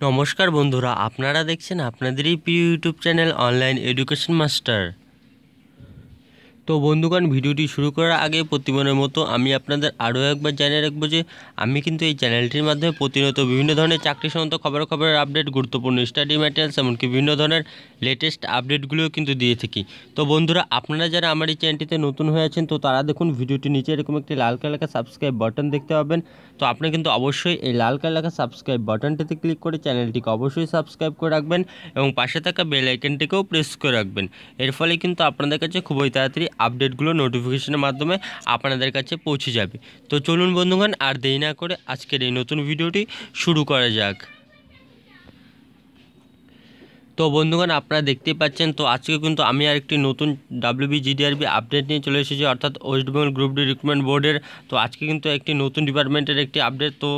নমস্কার বন্ধুরা আপনারা দেখছেন আপনাদেরই প্রিয় YouTube channel online education master. তো বন্ধুগণ, ভিডিওটি শুরু করার আগে প্রতিদিনের মতো আমি আপনাদের আরও একবার জানিয়ে রাখব যে আমি কিন্তু এই চ্যানেলটির মাধ্যমে প্রতিনিয়ত বিভিন্ন ধরনের চাকরি সংক্রান্ত খবর খবরের আপডেট, গুরুত্বপূর্ণ স্টাডি ম্যাটেরিয়ালস এমনকি বিভিন্ন ধরনের লেটেস্ট আপডেটগুলোও কিন্তু দিয়ে থাকি। তো বন্ধুরা, আপনারা যারা আমার এই চ্যানেলটিতে নতুন হয়ে আছেন, তো তারা দেখুন ভিডিওটি নিচে এরকম একটি লাল কালার সাবস্ক্রাইব বাটন দেখতে পাবেন। তো আপনি কিন্তু অবশ্যই এই লাল কালার সাবস্ক্রাইব বাটনটিতে ক্লিক করে চ্যানেলটিকে অবশ্যই সাবস্ক্রাইব করে রাখবেন এবং পাশে থাকা বেল আইকনটিকেও প্রেস করে রাখবেন। এর ফলে কিন্তু আপনাদের কাছে খুবই তাড়াতাড়ি আপডেটগুলো নোটিফিকেশনের মাধ্যমে আপনাদের কাছে পৌঁছে যাবে। তো চলুন বন্ধুগণ, আর দেরি না করে আজকের এই নতুন ভিডিওটি শুরু করা যাক। তো বন্ধুগণ, আপনারা দেখতেই পাচ্ছেন, তো আজকে কিন্তু আমি আর একটি নতুন ডাব্লিউবি জিডিআরবি আপডেট নিয়ে চলে এসেছি, অর্থাৎ West Bengal group D recruitment বোর্ডের তো আজকে কিন্তু একটি নতুন ডিপার্টমেন্টের একটি আপডেট তো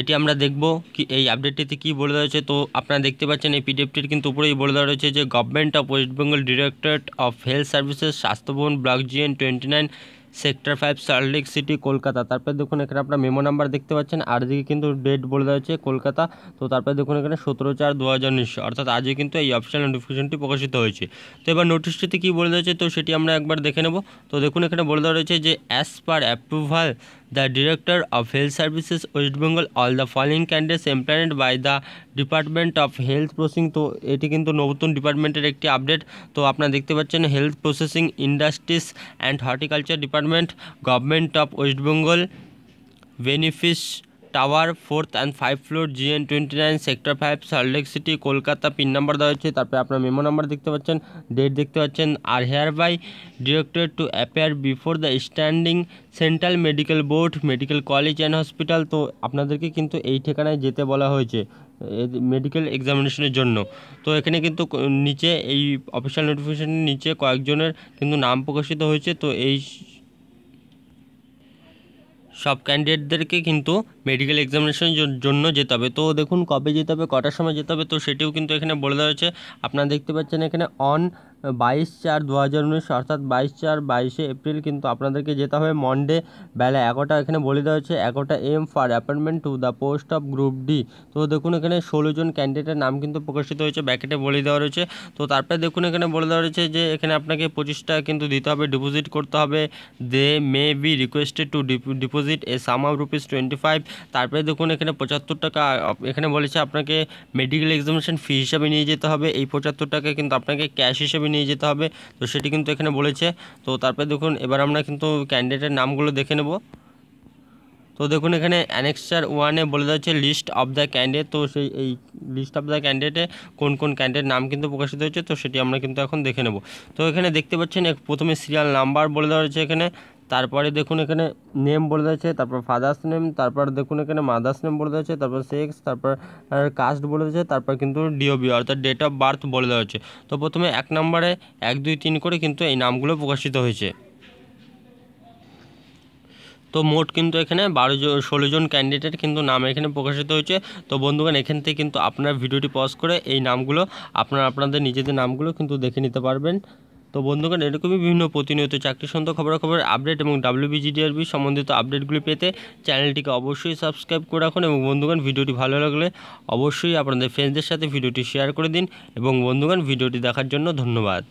এটি আমরা দেখব কি, এই আপডেটটিতে কী বলে দেওয়া হয়েছে। তো আপনারা দেখতে পাচ্ছেন, এই পিডিএফটির কিন্তু উপরেই বলে দেওয়া রয়েছে যে government of West Bengal directorate of health services স্বাস্থ্যভবন block GN twenty nine sector five Salt Lake city Kolkata তারপরে দেখুন, এখানে আপনার মেমো নাম্বার দেখতে পাচ্ছেন। আর দিকে কিন্তু ডেট বলে দেওয়া হচ্ছে কলকাতা তো তারপরে দেখুন, এখানে সতেরো চার দু হাজার উনিশশো। অর্থাৎ আজকে কিন্তু এই অফিসিয়াল নোটিফিকেশনটি প্রকাশিত হয়েছে। তো এবার নোটিশটিতে কী বলে দেওয়া হয়েছে, তো সেটি আমরা একবার দেখে নেব। তো দেখুন, এখানে বলে দেওয়া রয়েছে যে as per approval the director of health services West Bengal all the following candidates employed by the department of health processing তো এটি কিন্তু নতুন ডিপার্টমেন্টের একটি আপডেট তো আপনারা দেখতে পাচ্ছেন health processing industries and horticulture department government of West Bengal Benfish tower fourth and five floor GN twenty nine sector five Salt Lake city Kolkata pin number দেওয়া হচ্ছে তারপরে আপনার মেমো নাম্বার দেখতে পাচ্ছেন ডেট দেখতে পাচ্ছেন, are hereby directed to appear before the standing central medical board medical college and hospital তো আপনাদেরকে কিন্তু এই ঠিকানায় যেতে বলা হয়েছে মেডিকেল এক্সামিনেশনের জন্য। তো এখানে কিন্তু নিচে এই অফিসিয়াল নোটিফিকেশনের নিচে কয়েকজনের কিন্তু নাম প্রকাশিত হয়েছে, তো এই সব ক্যান্ডিডেটদেরকে কিন্তু মেডিকেল এক্সামিনেশনের জন্য যেতে হবে। তো দেখুন, কবে যেতে হবে, কটার সময় যেতে হবে, তো সেটিও কিন্তু এখানে বলে দেওয়া হয়েছে। আপনারা দেখতে পাচ্ছেন এখানে অন বাইশ চার দু হাজার উনিশ, অর্থাৎ বাইশ চার বাইশে এপ্রিল কিন্তু আপনাদেরকে যেতে হবে। মন্ডে বেলা এগারোটা এখানে বলে দেওয়া হচ্ছে এগারোটা M for appointment to the post of group D তো দেখুন, এখানে ষোলো জন ক্যান্ডিডেটের নাম কিন্তু প্রকাশিত হয়েছে ব্যাকেটে বলে দেওয়া রয়েছে। তো তারপরে দেখুন, এখানে বলে দেওয়া রয়েছে যে, এখানে আপনাকে পঁচিশ টাকা কিন্তু দিতে হবে ডিপোজিট করতে হবে। They may be requested to deposit a sum of rupees twenty five তারপরে দেখুন এখানে পঁচাত্তর টাকা এখানে বলেছে আপনাকে মেডিকেল এক্সামিনেশন ফি হিসাবে নিয়ে যেতে হবে। এই পঁচাত্তর টাকা কিন্তু আপনাকে ক্যাশ হিসেবে নিয়ে যেতে হবে। তো সেটি কিন্তু এখানে বলেছে। তো তারপরে দেখুন, এবার আমরা কিন্তু ক্যান্ডিডেটের নামগুলো দেখে নেব। তো দেখুন এখানে অ্যানেক্সার ওয়ানে বলে দেওয়া হচ্ছে লিস্ট অফ দ্য ক্যান্ডিডেট তো সেই, এই লিস্ট অফ দ্য ক্যান্ডিডেটে কোন কোন ক্যান্ডিডেট নাম কিন্তু প্রকাশিত হয়েছে। তো সেটি আমরা কিন্তু এখন দেখে নেব। তো এখানে দেখতে পাচ্ছেন প্রথমে সিরিয়াল নাম্বার বলে দেওয়া হয়েছে এখানে। তারপরে দেখুন এখানে নেম বলে দিয়েছে, তারপর ফাদার্স নেম তারপর দেখুন এখানে মাদার্স নেম বলে দিয়েছে, তারপর সেক্স তারপর কাস্ট বলে দিয়েছে, তারপর কিন্তু ডিওবি অর্থাৎ ডেট অফ বার্থ বলে দেওয়া হচ্ছে তো প্রথমে এক নম্বরে এক, দুই, তিন করে কিন্তু এই নামগুলো প্রকাশিত হয়েছে। তো মোট কিন্তু এখানে বারো জন, ষোলো জন ক্যান্ডিডেট কিন্তু নাম এখানে প্রকাশিত হয়েছে। তো বন্ধুগণ, এখান থেকে কিন্তু আপনার ভিডিওটি পজ করে এই নামগুলো আপনারা, আপনাদের নিজেদের নামগুলো কিন্তু দেখে নিতে পারবেন। তো বন্ধুগণ, এরকমই বিভিন্ন প্রতিনিয়ত চাকরি সন্ধ্যা খবরাখবর আপডেট এবং ডাব্লিউবিজিডিআরবি সম্বন্ধিত আপডেটগুলি পেতে চ্যানেলটিকে অবশ্যই সাবস্ক্রাইব করে রাখুন এবং বন্ধুগণ, ভিডিওটি ভালো লাগলে অবশ্যই আপনাদের ফ্রেন্ডসদের সাথে ভিডিওটি শেয়ার করে দিন এবং বন্ধুগণ, ভিডিওটি দেখার জন্য ধন্যবাদ।